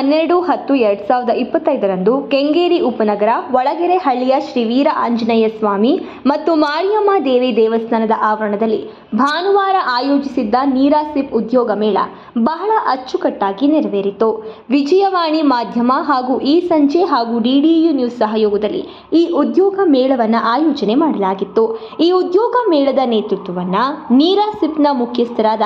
ಹನ್ನೆರಡು ಹತ್ತು ಎರಡ್ ಸಾವಿರದ ಇಪ್ಪತ್ತೈದರಂದು ಕೆಂಗೇರಿ ಉಪನಗರ, ಒಳಗೆರೆ ಹಳ್ಳಿಯ ಶ್ರೀ ವೀರ ಆಂಜನೇಯ ಸ್ವಾಮಿ ಮತ್ತು ಮಾರಿಯಮ್ಮ ದೇವಿ ದೇವಸ್ಥಾನದ ಆವರಣದಲ್ಲಿ ಭಾನುವಾರ ಆಯೋಜಿಸಿದ್ದ ನೀರಾಸಿಪ್ ಉದ್ಯೋಗ ಮೇಳ ಬಹಳ ಅಚ್ಚುಕಟ್ಟಾಗಿ ನೆರವೇರಿತು. ವಿಜಯವಾಣಿ ಮಾಧ್ಯಮ ಹಾಗೂ ಈ ಸಂಜೆ ಹಾಗೂ ಡಿಡಿಯು ನ್ಯೂಸ್ ಸಹಯೋಗದಲ್ಲಿ ಈ ಉದ್ಯೋಗ ಮೇಳವನ್ನು ಆಯೋಜನೆ ಮಾಡಲಾಗಿತ್ತು. ಈ ಉದ್ಯೋಗ ಮೇಳದ ನೇತೃತ್ವವನ್ನ ನೀರಾಸಿಪ್ನ ಮುಖ್ಯಸ್ಥರಾದ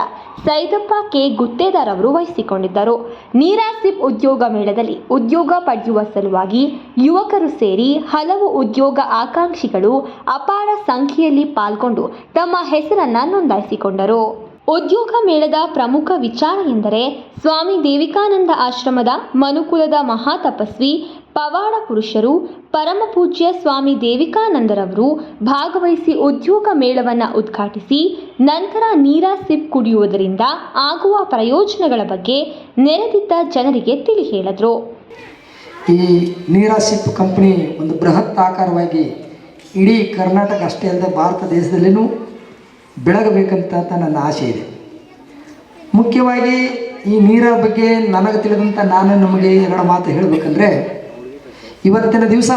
ಸೈದಪ್ಪ ಕೆ. ಗುತ್ತೇದಾರ್ ಅವರು ವಹಿಸಿಕೊಂಡಿದ್ದರು. ನೀರಾಸಿಪ್ ಉದ್ಯೋಗ ಮೇಳದಲ್ಲಿ ಉದ್ಯೋಗ ಪಡೆಯುವ ಸಲುವಾಗಿ ಯುವಕರು ಸೇರಿ ಹಲವು ಉದ್ಯೋಗ ಆಕಾಂಕ್ಷಿಗಳು ಅಪಾರ ಸಂಖ್ಯೆಯಲ್ಲಿ ಪಾಲ್ಗೊಂಡು ತಮ್ಮ ಹೆಸರನ್ನ ನೋಂದಾಯಿಸಿಕೊಂಡರು. ಉದ್ಯೋಗ ಮೇಳದ ಪ್ರಮುಖ ವಿಚಾರ ಎಂದರೆ ಸ್ವಾಮಿ ದೇವಿಕಾನಂದ ಆಶ್ರಮದ ಮನುಕುಲದ ಮಹಾತಪಸ್ವಿ ಪವಾಡ ಪುರುಷರು ಪರಮಪೂಜ್ಯ ಸ್ವಾಮಿ ದೇವಿಕಾನಂದರವರು ಭಾಗವಹಿಸಿ ಉದ್ಯೋಗ ಮೇಳವನ್ನು ಉದ್ಘಾಟಿಸಿ ನಂತರ ನೀರ ಸಿಪ್ ಕುಡಿಯುವುದರಿಂದ ಆಗುವ ಪ್ರಯೋಜನಗಳ ಬಗ್ಗೆ ನೆರೆದಿದ್ದ ಜನರಿಗೆ ತಿಳಿ ಹೇಳಿದರು. ಈ ನೀರಾಸಿಪ್ ಕಂಪ್ನಿ ಒಂದು ಬೃಹತ್ ಆಕಾರವಾಗಿ ಇಡೀ ಕರ್ನಾಟಕ ಅಷ್ಟೇ ಅಲ್ಲದೆ ಭಾರತ ದೇಶದಲ್ಲಿನೂ ಬೆಳಗಬೇಕಂತ ನನ್ನ ಆಸೆ ಇದೆ. ಮುಖ್ಯವಾಗಿ ಈ ನೀರ ಬಗ್ಗೆ ನನಗೆ ತಿಳಿದಂಥ ನಾನು ನಮಗೆ ಎರಡು ಮಾತು ಹೇಳಬೇಕಂದ್ರೆ, ಇವತ್ತಿನ ದಿವಸ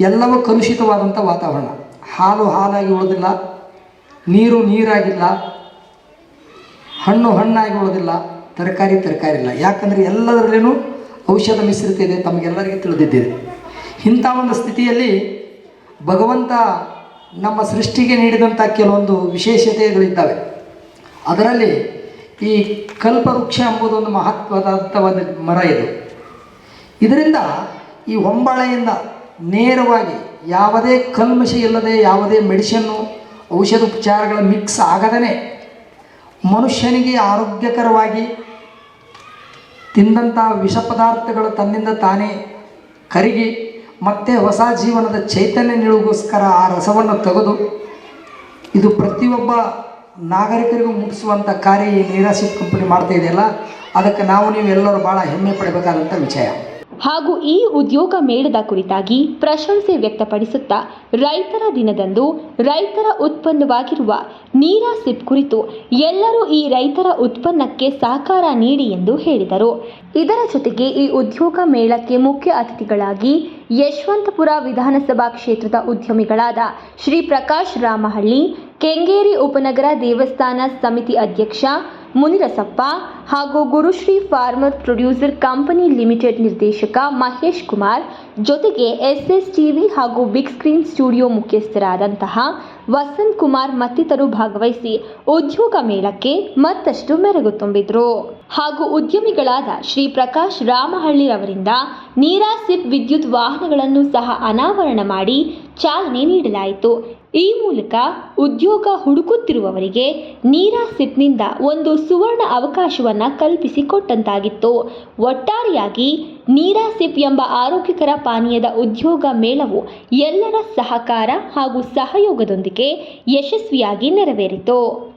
ಎಲ್ಲವೂ ಕಲುಷಿತವಾದಂಥ ವಾತಾವರಣ. ಹಾಲು ಹಾಲಾಗಿ ಉಳಿದಿಲ್ಲ, ನೀರು ನೀರಾಗಿಲ್ಲ, ಹಣ್ಣು ಹಣ್ಣಾಗಿ ಉಳಿದಿಲ್ಲ, ತರಕಾರಿ ತರಕಾರಿ ಇಲ್ಲ. ಯಾಕಂದರೆ ಎಲ್ಲದರಲ್ಲೂ ಔಷಧ ಮಿಶ್ರಿತ ಇದೆ, ತಮಗೆಲ್ಲರಿಗೂ ತಿಳಿದಿದ್ದಿದೆ. ಇಂಥ ಒಂದು ಸ್ಥಿತಿಯಲ್ಲಿ ಭಗವಂತ ನಮ್ಮ ಸೃಷ್ಟಿಗೆ ನೀಡಿದಂಥ ಕೆಲವೊಂದು ವಿಶೇಷತೆಗಳಿದ್ದಾವೆ. ಅದರಲ್ಲಿ ಈ ಕಲ್ಪವೃಕ್ಷ ಎಂಬುದೊಂದು ಮಹತ್ವದಂಥ ಒಂದು ಮರ ಇದು. ಇದರಿಂದ ಈ ಹೊಂಬಾಳೆಯಿಂದ ನೇರವಾಗಿ ಯಾವುದೇ ಕಲ್ಮಶ ಇಲ್ಲದೆ ಯಾವುದೇ ಮೆಡಿಷನ್ನು ಔಷಧೋಪಚಾರಗಳ ಮಿಕ್ಸ್ ಆಗದೇ ಮನುಷ್ಯನಿಗೆ ಆರೋಗ್ಯಕರವಾಗಿ ತಿಂದಂಥ ವಿಷ ಪದಾರ್ಥಗಳು ತನ್ನಿಂದ ತಾನೇ ಕರಗಿ ಮತ್ತೆ ಹೊಸ ಜೀವನದ ಚೈತನ್ಯ ನೀಡುವುದಕ್ಕೋಸ್ಕರ ಆ ರಸವನ್ನು ತೆಗೆದು ಇದು ಪ್ರತಿಯೊಬ್ಬ ನಾಗರಿಕರಿಗೂ ಮುಟ್ಟಿಸುವಂಥ ಕಾರ್ಯ ಈ ನೀರಾಸಿಪ್ ಕಂಪನಿ ಮಾಡ್ತಾ ಇದೆಯಲ್ಲ? ಅದಕ್ಕೆ ನಾವು ನೀವು ಎಲ್ಲರೂ ಭಾಳ ಹೆಮ್ಮೆ ಪಡಬೇಕಾದಂಥ ವಿಷಯ. ಹಾಗೂ ಈ ಉದ್ಯೋಗ ಮೇಳದ ಕುರಿತಾಗಿ ಪ್ರಶಂಸೆ ವ್ಯಕ್ತಪಡಿಸುತ್ತಾ ರೈತರ ದಿನದಂದು ರೈತರ ಉತ್ಪನ್ನವಾಗಿರುವ ನೀರಾ ಸಿಪ್ ಕುರಿತು ಎಲ್ಲರೂ ಈ ರೈತರ ಉತ್ಪನ್ನಕ್ಕೆ ಸಹಕಾರ ನೀಡಿ ಎಂದು ಹೇಳಿದರು. ಇದರ ಜೊತೆಗೆ ಈ ಉದ್ಯೋಗ ಮೇಳಕ್ಕೆ ಮುಖ್ಯ ಅತಿಥಿಗಳಾಗಿ ಯಶವಂತಪುರ ವಿಧಾನಸಭಾ ಕ್ಷೇತ್ರದ ಉದ್ಯಮಿಗಳಾದ ಶ್ರೀ ಪ್ರಕಾಶ್ ರಾಮಹಳ್ಳಿ, ಕೆಂಗೇರಿ ಉಪನಗರ ದೇವಸ್ಥಾನ ಸಮಿತಿ ಅಧ್ಯಕ್ಷ ಮುನಿರಸಪ್ಪ ಹಾಗೂ Gurushree farmer producer company limited ನಿರ್ದೇಶಕ ಮಹೇಶ್ ಕುಮಾರ್ ಜೊತೆಗೆ ಎಸ್ ಎಸ್ ಟಿವಿ ಹಾಗೂ ಬಿಗ್ ಸ್ಕ್ರೀನ್ ಸ್ಟುಡಿಯೋ ಮುಖ್ಯಸ್ಥರಾದಂತಹ ವಸಂತ್ ಕುಮಾರ್ ಮತ್ತಿತರು ಭಾಗವಹಿಸಿ ಉದ್ಯೋಗ ಮೇಳಕ್ಕೆ ಮತ್ತಷ್ಟು ಮೆರಗು ತುಂಬಿದ್ರು. ಹಾಗೂ ಉದ್ಯಮಿಗಳಾದ ಶ್ರೀ ಪ್ರಕಾಶ್ ರಾಮಹಳ್ಳಿ ರವರಿಂದ ನೀರಾ ಸಿಪ್ ವಿದ್ಯುತ್ ವಾಹನಗಳನ್ನು ಸಹ ಅನಾವರಣ ಮಾಡಿ ಚಾಲನೆ ನೀಡಲಾಯಿತು. ಈ ಮೂಲಕ ಉದ್ಯೋಗ ಹುಡುಕುತ್ತಿರುವವರಿಗೆ ನೀರಾ ಸಿಪ್ನಿಂದ ಒಂದು ಸುವರ್ಣ ಅವಕಾಶವನ್ನು ಕಲ್ಪಿಸಿಕೊಟ್ಟಂತಾಗಿತ್ತು. ಒಟ್ಟಾರೆಯಾಗಿ ನೀರಾ ಸಿಪ್ ಎಂಬ ಆರೋಗ್ಯಕರ ಪಾನೀಯದ ಉದ್ಯೋಗ ಮೇಳವು ಎಲ್ಲರ ಸಹಕಾರ ಹಾಗೂ ಸಹಯೋಗದೊಂದಿಗೆ ಯಶಸ್ವಿಯಾಗಿ ನೆರವೇರಿತು.